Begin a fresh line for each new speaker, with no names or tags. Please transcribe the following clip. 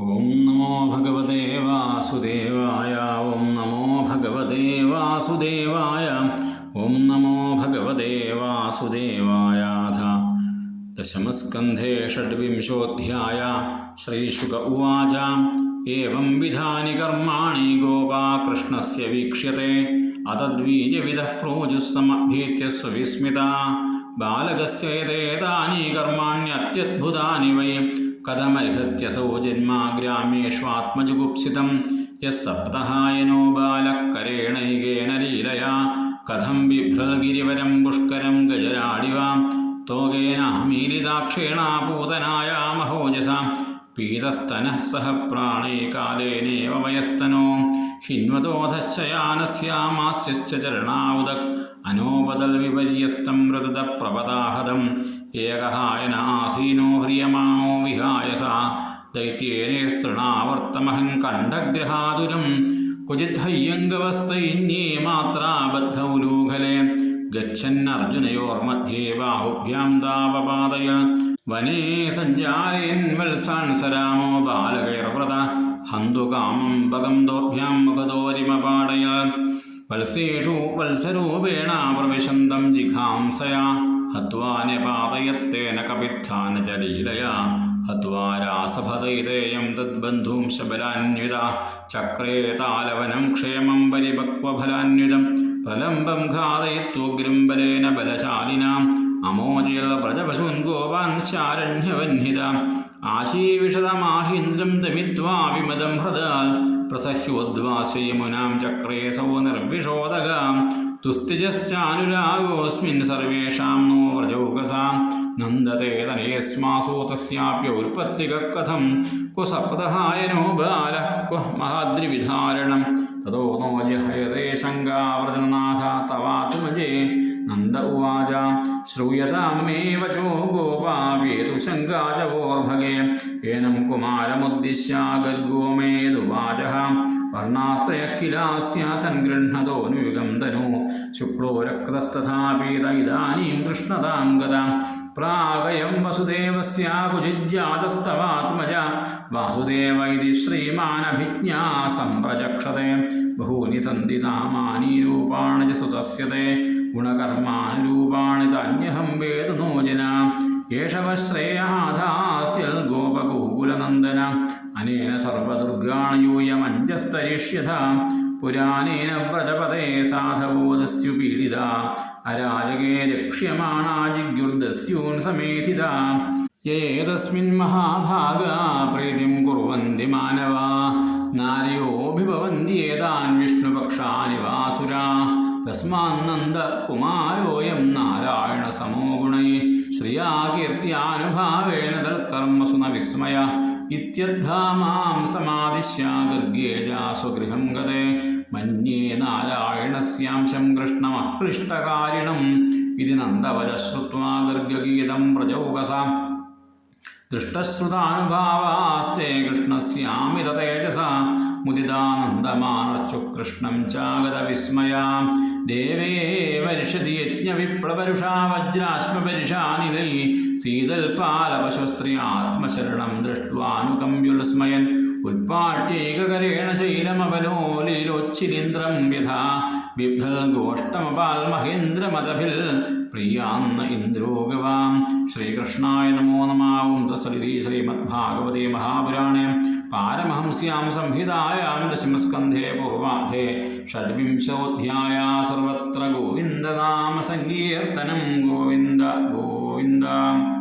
ॐ नमो भगवते वासुदेवाय ओं नमो भगवते वासुदेवाय ॐ नमो भगवते वासुदेवायाथ दशमस्कन्धे षड्विंशोऽध्याय श्रीशुक उवाच एवंविधानि कर्माणि गोपाकृष्णस्य वीक्ष्यते अतद्वीजविदः प्रोजुः सुविस्मिता बालकस्य एते कर्माण्यत्यद्भुतानि वै കഥമർഹത്യസോ ജന്മാഗ്രാമേഷ്വാത്മജുഗുപ്സിതം യസപ്തഹായനോ ബാലക്കരേണൈകേണ ലീലയാ കഥം ബിഭ്രഗിരിവരം പുഷ്കരം ഗജരാടിവാം തോകേനാമീലിതാക്ഷേണാ പൂതനായാമഹോജസാം പീതസ്തനഃ സഹ പ്രാണൈകാലേനേവ വയസ്തനോ ഹിന്വതോധശയാനസ്യാമാസ്യശ്ച ചരണാവുദക് അനോപതൽ വിപര്യസ്തം മൃതത പ്രപദാഹതം ഏകഹായന ആസീനോ ഹ്രിയമാണോ വിഹായസ ദൈത്യേനേസ്തൃണാവർത്തമഹം കണ്ഠഗ്രഹാതുരം ക്വചിദ്ഹയ്യംഗവസ്തൈന്യേ മാത്രാബദ്ധൗലൂഖലെ ഗച്ഛന്നർജുനയോർമധ്യേ ബാഹുഭ്യാം താവപാതയ വനേ സഞ്ചാരയൻ വത്സാൻസരാമോ ബാലകൈർവ്രത ഹന്തു കാമം ഭഗം ദോഭ്യാം മുഖദോരിമപാടയ വത്സേഷു വത്സരൂപേണ പ്രവിശന്തം ജിഘാംസയാ ഹത്വാന്യപാതയത്തേന കപിത്ഥാനചലീലയാ ഹത്വാരാസഭതൈതേയം തദ്ബന്ധും ശബലാന്വിത ചക്രേ താലവനം ക്ഷേമം പരിപക്വഫലാന്വിതം പ്രലംബം ഘാതയിത്വഗ്രം ബലേന ബലശാലിനാം അമോചയ പ്രജപശൂൻ ഗോപാൻ ശാരണ്യവന്നിത ആശീവിഷതമാഹീന്ദ്രം ദമിത്വാ വിമതം ഹൃദാൽ പ്രസഹ്യോദ്വാസയമുനാം ചക്രേ സൗ നിർവിഷോദകാം തുസ്തിജശ്ചാനുരാഗോസ്മിൻ സർവേഷാം നോ വ്രജൗകസാം നന്ദതേ തനേസ്മാസോ തസ്യാപ്യൗൽപത്തിക കഥം കുസപ്തഹായനോ ബാല കുഹ് മഹാദ്രിവിധാരണം തതോ നോ ജഹയതേ ശങ്കാവൃതനാഥ തവാത്മജേ നന്ദ ഉവാച ശ്രൂയതാം മേ വചോ ഗോപാവേതുശങ്കാചവോർഭഗേ ഏനം കുമാരമുദ്ദിശ്യ ഗർഗോ വർണ്ണാശ്രയ കിലാസ്യ സൻഗൃഹതോ നുയുഗം തനു ശുക്ലോ രക്തസ്തഥാപീത ഇതാനീം കൃഷ്ണതാം ഗതാം പ്രാഗയം വസുദേവസ്യാകുജിജ്ജാതസ്തവാത്മജ വാസുദേവ ഇതി ശ്രീമാനഭിജ്ഞാ സംപ്രചക്ഷതേ ബഹൂനി സന്ധി നാമാനി രൂപാണി സുതസ്യതേ ഗുണകർമാനുരൂപാണി തന്യഹം വേദനോജന ഏഷവശ്രേയാധാസ്യൽ ഗോപഗോകുലനന്ദന അനേന സർവദുർഗാണയൂയമഞ്ചസ്തരിഷ്യഥ പുരാനേന വ്രജപദേ സാധവോദസ്യു പീഡിത അരാജകേ രക്ഷ്യമാണാജിഗ്യുർദസ്യൂൻ സമേധിത യേതസ്മിൻ മഹാഭാഗ പ്രീതിം कुर्वन्ति മാനവാ നാരയോഭിഭവന്തി ഏതാൻ विष्णुपक्षानि തസ്മാനന്ദ കുമാരോയം നാരായണ സമോ ഗുണൈ ശ്രിയാ കീർത്തിയാനുഭാവേന തൽക്കർമ്മസു വിസ്മയ ഇത്യദ്ധാ മാം ഗർഗേജാ സ്വഗൃഹം ഗതേ മന്യേ നാരായണസ്യാംശം കൃഷ്ണമക്ലിഷ്ടകാരിണം ഇതി നന്ദവച ശ്രുത്വാ ഗർഗഗീതം പ്രജൗകസാം ദൃഷ്ടശ്രുതാനുഭാവാസ്തേ കൃഷ്ണസ്യാമിത തേജസ മുദിതാനന്ദമാനർച്ചു കൃഷ്ണം ചാഗത വിസ്മയാ ദേവേ വരിഷതി യജ്ഞവിപ്ലവരുഷാ വജ്രാശ്മപരിഷാനിലൈ സീതൽപാലപശുസ്ത്രീ ആത്മശരണം ദൃഷ്ട്വാനുകമ്പ്യുൽസ്മയൻ ഉൽപ്പാട്യൈകകരേണ ശൈലമവലോലിലോച്ചിരീന്ദ്രം വ്യഥാ ബിഭ്രൽ ഗോഷ്ടമപാൽ മഹേന്ദ്രമതഭിൽ പ്രിയാന്ന ഇന്ദ്രോഗവാം ശ്രീകൃഷ്ണായ നമോ നമാവും തസ് സരിതി ശ്രീമദ്ഭാഗവതേ മഹാപുരാണേ പാരമഹംസ്യാം സംഹിതായാം ദശമസ്കന്ധേ പൂർവാധേ ഷഡ്വിംശോധ്യായ സർവത്ര ഗോവിന്ദനാമ സങ്കീർത്തനം ഗോവിന്ദ ഗോവിന്ദ